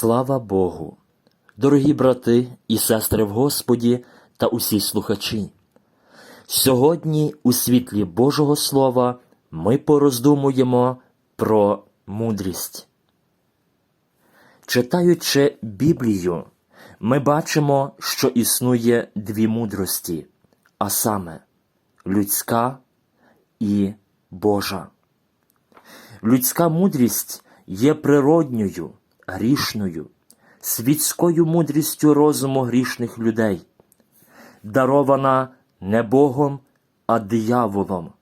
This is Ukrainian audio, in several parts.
Слава Богу! Дорогі брати і сестри в Господі та усі слухачі. Сьогодні у світлі Божого Слова ми пороздумуємо про мудрість. Читаючи Біблію, ми бачимо, що існує дві мудрості, а саме людська і Божа. Людська мудрість є природньою, грішною, світською мудрістю розуму грішних людей, дарована не Богом, а дияволом,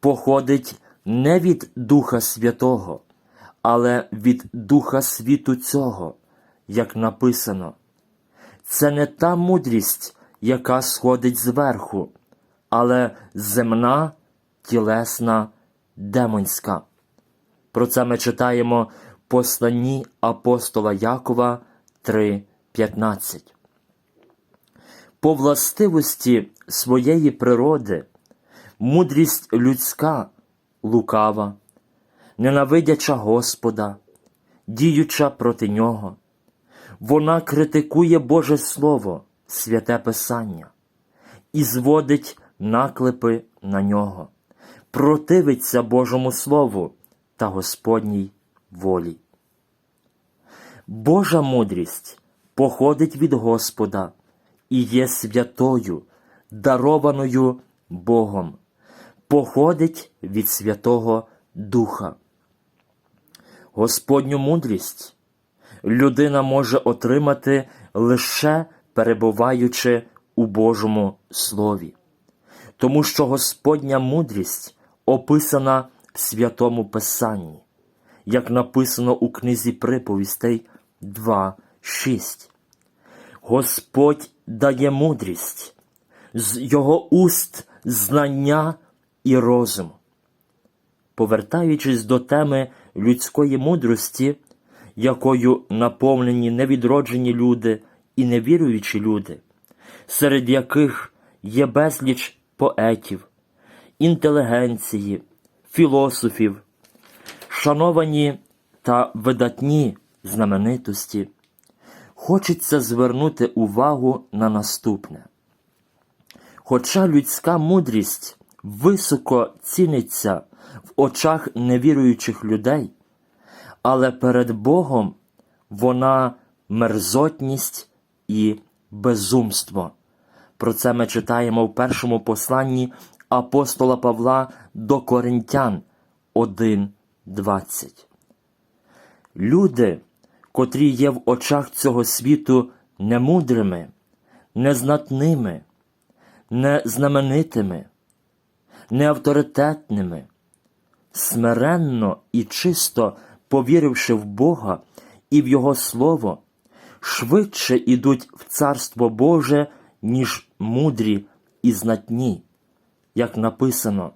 походить не від Духа Святого, але від Духа світу цього, як написано. Це не та мудрість, яка сходить зверху, але земна, тілесна, демонська. Про це ми читаємо посланні апостола Якова 3:15. По властивості своєї природи мудрість людська лукава, ненавидяча Господа, діюча проти нього. Вона критикує Боже Слово, святе Писання, і зводить наклепи на нього, противиться Божому Слову та Господній волі. Божа мудрість походить від Господа і є святою, дарованою Богом, походить від Святого Духа. Господню мудрість людина може отримати лише перебуваючи у Божому Слові, тому що Господня мудрість описана в Святому Писанні, як написано у книзі приповістей 2.6. Господь дає мудрість, з його уст знання і розум. Повертаючись до теми людської мудрості, якою наповнені невідроджені люди і невіруючі люди, серед яких є безліч поетів, інтелігенції, філософів, шановані та видатні знаменитості, хочеться звернути увагу на наступне. Хоча людська мудрість високо ціниться в очах невіруючих людей, але перед Богом вона мерзотність і безумство. Про це ми читаємо в першому посланні апостола Павла до Коринтян 1.20. Люди, котрі є в очах цього світу немудрими, незнатними, незнаменитими, неавторитетними, смиренно і чисто повіривши в Бога і в Його Слово, швидше ідуть в Царство Боже, ніж мудрі і знатні, як написано.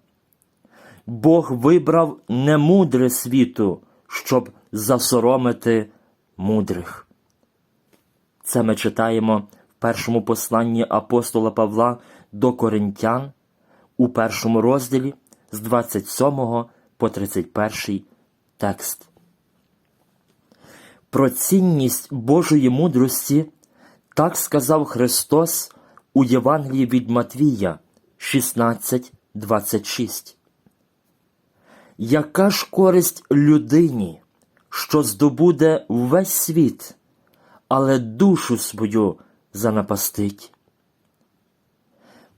Бог вибрав немудре світу, щоб засоромити мудрих. Це ми читаємо в першому посланні апостола Павла до Коринтян у першому розділі з 27 по 31 текст. Про цінність Божої мудрості так сказав Христос у Євангелії від Матвія 16.26. Яка ж користь людині, що здобуде весь світ, але душу свою занапастить?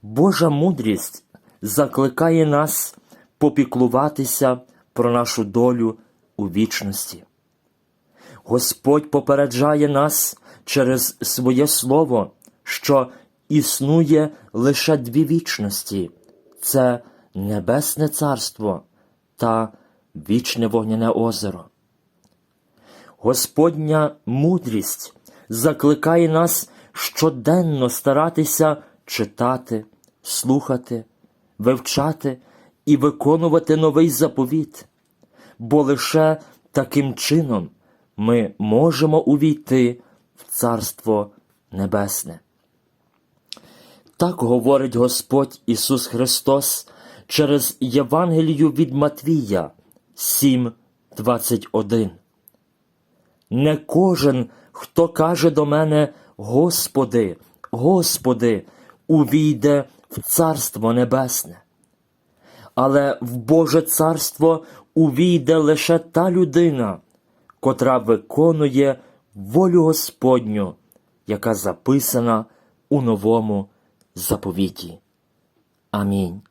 Божа мудрість закликає нас попіклуватися про нашу долю у вічності. Господь попереджає нас через своє Слово, що існує лише дві вічності це Небесне Царство та вічне вогняне озеро. Господня мудрість закликає нас щоденно старатися читати, слухати, вивчати і виконувати новий заповіт, бо лише таким чином ми можемо увійти в Царство Небесне. Так говорить Господь Ісус Христос через Євангелію від Матвія 7.21. Не кожен, хто каже до мене, Господи, Господи, увійде в Царство Небесне. Але в Боже Царство увійде лише та людина, котра виконує волю Господню, яка записана у новому заповіті. Амінь.